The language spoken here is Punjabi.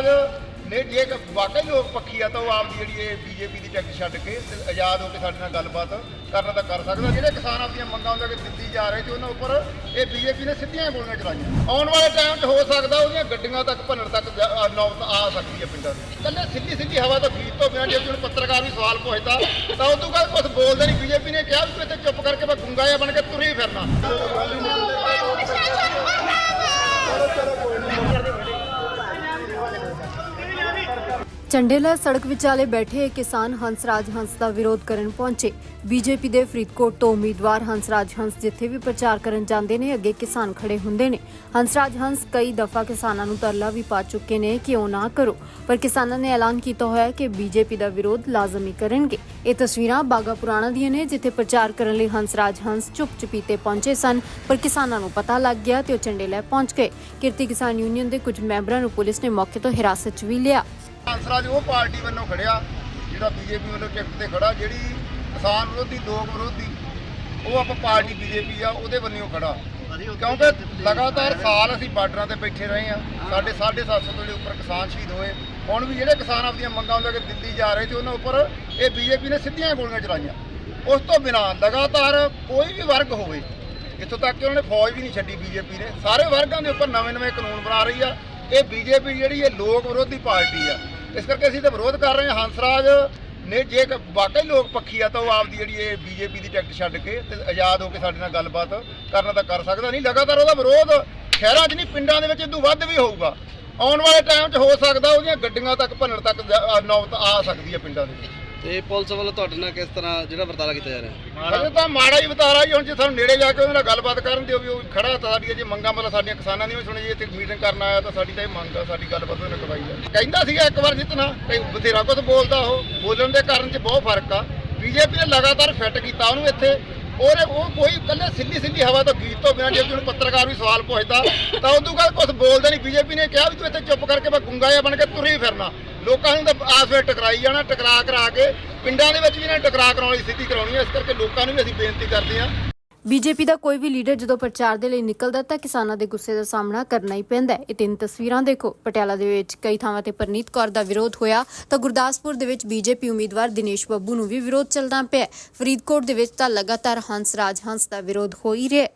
ਹੰਸਰਾਜ ਨੇ ਜੇ ਵਾਕਈ ਲੋਕ ਪੱਖੀ ਆ, ਤਾਂ ਉਹ ਆਪਦੀ ਜਿਹੜੀ ਇਹ ਬੀਜੇਪੀ ਦੀ ਟਿਕਟ ਛੱਡ ਕੇ ਤੇ ਆਜ਼ਾਦ ਹੋ ਕੇ ਸਾਡੇ ਨਾਲ ਗੱਲਬਾਤ ਕਰਨਾ ਤਾਂ ਕਰ ਸਕਦਾ। ਜਿਹੜੇ ਕਿਸਾਨ ਆਪਦੀਆਂ ਮੰਗਾਂ ਉਹਨਾਂ ਕੇ ਦਿੱਤੀ ਜਾ ਰਹੇ ਸੀ, ਉਹਨਾਂ ਉੱਪਰ ਇਹ ਬੀਜੇਪੀ ਨੇ ਸਿੱਧੀਆਂ ਗੋਲੀਆਂ ਚਲਾਈਆਂ। ਆਉਣ ਵਾਲੇ ਟਾਈਮ 'ਚ ਹੋ ਸਕਦਾ ਉਹਦੀਆਂ ਗੱਡੀਆਂ ਤੱਕ, ਭੰਨਣ ਤੱਕ ਜਾ- ਨੌਬਤ ਆ ਸਕਦੀ ਹੈ ਪਿੰਡਾਂ ਦੇ। ਇਕੱਲੇ ਸਿੱਧੀ ਸਿੱਧੀ ਹਵਾ ਤੋਂ ਗੀਤ ਤੋਂ ਬਿਨਾਂ ਜੇ ਕੋਈ ਪੱਤਰਕਾਰ ਵੀ ਸਵਾਲ ਪੁੱਛਦਾ, ਤਾਂ ਉਹ ਤੋਂ ਬਾਅਦ ਕੁਝ ਬੋਲਦੇ ਨਹੀਂ। ਬੀਜੇਪੀ ਨੇ ਕਿਹਾ ਵੀ ਤੂੰ ਇੱਥੇ ਚੁੱਪ ਕਰਕੇ ਬਸ ਗੁੰਗਾ ਜਿਹਾ ਬਣ ਕੇ ਤੁਰੇ ਫਿਰਨਾ। ਚੰਡੇਲਾ ਸੜਕ ਵਿਚਾਲੇ ਬੈਠੇ ਇਹ ਕਿਸਾਨ ਹੰਸਰਾਜ ਹੰਸ ਦਾ ਵਿਰੋਧ ਕਰਨ ਪਹੁੰਚੇ। ਬੀਜੇਪੀ ਦੇ ਫਰੀਦਕੋਟ ਤੋਂ ਉਮੀਦਵਾਰ ਹੰਸਰਾਜ ਹੰਸ ਜਿੱਥੇ ਵੀ ਪ੍ਰਚਾਰ ਕਰਨ ਜਾਂਦੇ ਨੇ, ਅੱਗੇ ਕਿਸਾਨ ਖੜੇ ਹੁੰਦੇ ਨੇ। ਹੰਸਰਾਜ ਹੰਸ ਕਈ ਦਫਾ ਕਿਸਾਨਾਂ ਨੂੰ ਤਰਲਾ ਵੀ ਪਾ ਚੁੱਕੇ ਨੇ ਕਿ ਉਹ ਨਾ ਕਰੋ। ਪਰ ਕਿਸਾਨਾਂ ਨੇ ਐਲਾਨ ਕੀਤਾ ਹੋਇਆ ਹੈ ਕਿ ਬੀਜੇਪੀ ਦਾ ਵਿਰੋਧ ਲਾਜ਼ਮੀ ਕਰਨਗੇ। ਇਹ ਤਸਵੀਰਾਂ ਬਾਗਾ ਪੁਰਾਣਾ ਦੀਆਂ ਨੇ, ਜਿੱਥੇ ਪ੍ਰਚਾਰ ਕਰਨ ਲਈ ਹੰਸਰਾਜ ਹੰਸ ਚੁੱਪ ਚਪੀਤੇ ਪਹੁੰਚੇ ਸਨ, ਪਰ ਕਿਸਾਨਾਂ ਨੂੰ ਪਤਾ ਲੱਗ ਗਿਆ ਤੇ ਉਹ ਚੰਡੇਲਾ ਪਹੁੰਚ ਗਏ। ਕਿਰਤੀ ਕਿਸਾਨ ਯੂਨੀਅਨ ਦੇ ਕੁਝ ਮੈਂਬਰਾਂ ਨੂੰ ਪੁਲਿਸ ਨੇ ਮੌਕੇ ਤੋਂ ਹਿਰਾਸਤ 'ਚ ਵੀ ਲਿਆ। ਹੰਸਰਾਜ ਉਹ ਪਾਰਟੀ ਵੱਲੋਂ ਖੜਿਆ ਜਿਹੜਾ ਬੀਜੇਪੀ ਵੱਲੋਂ ਟਿਕਟ ਤੇ ਖੜਾ ਜਿਹੜੀ ਕਿਸਾਨ ਵਿਰੋਧੀ ਲੋਕ ਵਿਰੋਧੀ ਉਹ ਆਪਾਂ ਪਾਰਟੀ ਬੀਜੇਪੀ ਆ ਉਹਦੇ ਵੱਲੋਂ ਖੜਾ। ਕਿਉਂਕਿ ਲਗਾਤਾਰ ਸਾਲ ਅਸੀਂ ਬਾਰਡਰਾਂ ਤੇ ਬੈਠੇ ਰਹੇ ਆ ਸਾਡੇ 750 ਤੋਂ ਉੱਪਰ ਕਿਸਾਨ ਸ਼ਹੀਦ ਹੋਏ। ਹੁਣ ਵੀ ਜਿਹੜੇ ਕਿਸਾਨ ਆਪਣੀਆਂ ਮੰਗਾਂ ਉਹਨਾਂ ਕੇ ਦਿੱਲੀ ਜਾ ਰਹੇ ਸੀ ਉਹਨਾਂ ਉੱਪਰ ਇਹ ਬੀਜੇਪੀ ਨੇ ਸਿੱਧੀਆਂ ਗੋਲੀਆਂ ਚਲਾਈਆਂ। ਉਸ ਤੋਂ ਬਿਨਾਂ ਲਗਾਤਾਰ ਕੋਈ ਵੀ ਵਰਗ ਹੋਵੇ ਇੱਥੋਂ ਤੱਕ ਕਿ ਉਹਨੇ ਫੌਜ ਵੀ ਨਹੀਂ ਛੱਡੀ ਬੀਜੇਪੀ ਨੇ। ਸਾਰੇ ਵਰਗਾਂ ਦੇ ਉੱਪਰ ਨਵੇਂ-ਨਵੇਂ ਕਾਨੂੰਨ ਬਣਾ ਰਹੀ ਆ। ਇਹ ਬੀਜੇਪੀ ਜਿਹੜੀ ਇਹ ਲੋਕ ਵਿਰੋਧੀ ਪਾਰਟੀ ਆ। ਇਸ ਕਰਕੇ ਅਸੀਂ ਤਾਂ ਵਿਰੋਧ ਕਰ ਰਹੇ ਹਾਂ। ਹੰਸਰਾਜ ਨੇ ਜੇ ਵਾਕਈ ਲੋਕ ਪੱਖੀ ਆ ਤਾਂ ਉਹ ਆਪਦੀ ਜਿਹੜੀ ਇਹ ਬੀਜੇਪੀ ਦੀ ਟਿਕਟ ਛੱਡ ਕੇ ਤੇ ਆਜ਼ਾਦ ਹੋ ਕੇ ਸਾਡੇ ਨਾਲ ਗੱਲਬਾਤ ਕਰਨਾ ਤਾਂ ਕਰ ਸਕਦਾ ਨਹੀਂ। ਲਗਾਤਾਰ ਉਹਦਾ ਵਿਰੋਧ ਸ਼ਹਿਰਾਂ 'ਚ ਨਹੀਂ, ਪਿੰਡਾਂ ਦੇ ਵਿੱਚ ਇਦੋਂ ਵੱਧ ਵੀ ਹੋਊਗਾ। ਆਉਣ ਵਾਲੇ ਟਾਈਮ 'ਚ ਹੋ ਸਕਦਾ ਉਹਦੀਆਂ ਗੱਡੀਆਂ ਤੱਕ, ਭੰਨਣ ਤੱਕ ਨੌਬਤ ਆ ਸਕਦੀ ਹੈ ਪਿੰਡਾਂ ਦੇ ਵਿੱਚ। ਤੇ ਪੁਲਿਸ ਵੱਲੋਂ ਤੁਹਾਡੇ ਨਾਲ ਕਿਸ ਤਰ੍ਹਾਂ ਜਿਹੜਾ ਵਰਤਾਰਾ ਕੀਤਾ ਜਾ ਰਿਹਾ? ਹਜੇ ਤਾਂ ਮਾੜਾ ਹੀ ਬਤਾਰਾ ਜੀ, ਹੁਣ ਜੇ ਸਾਨੂੰ ਨੇੜੇ ਜਾ ਕੇ ਉਹਦੇ ਨਾਲ ਗੱਲਬਾਤ ਕਰਨ ਦਿਓ ਵੀ ਉਹ ਖੜਾ ਤਾਂ ਸਾਡੀਆਂ ਜੇ ਮੰਗਾਂ ਮਤਲਬ ਸਾਡੀਆਂ ਕਿਸਾਨਾਂ ਦੀਆਂ ਵੀ ਸੁਣੀ ਜੀ, ਇੱਥੇ ਮੀਟਿੰਗ ਕਰਨ ਆਇਆ ਤਾਂ ਸਾਡੀ ਤਾਂ ਇਹ ਮੰਗ ਆ, ਸਾਡੀ ਗੱਲਬਾਤ ਉਹਨੇ ਕਰਵਾਈ ਆ ਕਹਿੰਦਾ ਸੀਗਾ ਇੱਕ ਵਾਰ ਜਿੱਤਣਾ ਤੇ ਬਥੇਰਾ ਕੁਝ ਬੋਲਦਾ ਉਹ। ਬੋਲਣ ਦੇ ਕਾਰਨ 'ਚ ਬਹੁਤ ਫ਼ਰਕ ਆ। ਬੀਜੇਪੀ ਨੇ ਲਗਾਤਾਰ ਫਿੱਟ ਕੀਤਾ ਉਹਨੂੰ ਇੱਥੇ। ਉਹਨੇ ਉਹ ਕੋਈ ਕੱਲੇ ਸਿੱਧੀ ਸਿੱਧੀ ਹਵਾ ਤੋਂ ਗੀਤ ਤੋਂ ਬਿਨਾਂ ਜੇ ਕੋਈ ਪੱਤਰਕਾਰ ਵੀ ਸਵਾਲ ਪੁੱਛਦਾ, ਤਾਂ ਉਦੋਂ ਕਾ ਕੁਝ ਬੋਲਦਾ ਨਹੀਂ। ਬੀਜੇਪੀ ਨੇ ਕਿਹਾ ਵੀ ਤੂੰ ਇੱਥੇ ਚੁੱਪ ਕਰਕੇ ਮੈਂ ਗੁੰਗਾ ਜਿਹਾ ਬਣ ਕੇ ਤੁਰ ਹੀ ਫਿਰਨਾ। ਲੋਕਾਂ ਨੂੰ ਤਾਂ ਆਸ ਵਿੱਚ ਟਕਰਾਈ ਜਾਣਾ, ਟਕਰਾ ਕਰਾ ਕੇ, ਪਿੰਡਾਂ ਦੇ ਵਿੱਚ ਵੀ ਇਹਨਾਂ ਟਕਰਾ ਕਰਾਉਣ ਦੀ ਸਥਿਤੀ ਕਰਾਉਣੀ ਹੈ ਇਸ ਕਰਕੇ ਲੋਕਾਂ ਨੂੰ ਵੀ ਅਸੀਂ ਬੇਨਤੀ ਕਰਦੇ ਹਾਂ। ਬੀਜੇਪੀ ਦਾ ਕੋਈ ਵੀ ਲੀਡਰ ਜਦੋਂ ਪ੍ਰਚਾਰ ਦੇ ਲਈ ਨਿਕਲਦਾ, ਤਾਂ ਕਿਸਾਨਾਂ ਦੇ ਗੁੱਸੇ ਦਾ ਸਾਹਮਣਾ ਕਰਨਾ ਹੀ ਪੈਂਦਾ ਹੈ। ਇਹ ਤਿੰਨ ਤਸਵੀਰਾਂ ਦੇਖੋ। ਪਟਿਆਲਾ ਦੇ ਵਿੱਚ ਕਈ ਥਾਵਾਂ ਤੇ ਪਰਨੀਤ ਕੌਰ ਦਾ ਵਿਰੋਧ ਹੋਇਆ। ਤਾਂ ਗੁਰਦਾਸਪੁਰ ਦੇ ਵਿੱਚ ਬੀਜੇਪੀ ਉਮੀਦਵਾਰ ਦਿਨੇਸ਼ ਬੱਬੂ ਨੂੰ ਵੀ ਵਿਰੋਧ ਚੱਲਦਾ ਪਿਆ ਫਰੀਦਕੋਟ ਦੇ ਵਿੱਚ ਤਾਂ ਲਗਾਤਾਰ ਹੰਸ ਰਾਜ ਹੰਸ ਦਾ ਵਿਰੋਧ ਹੋ ਹੀ ਰਿਹਾ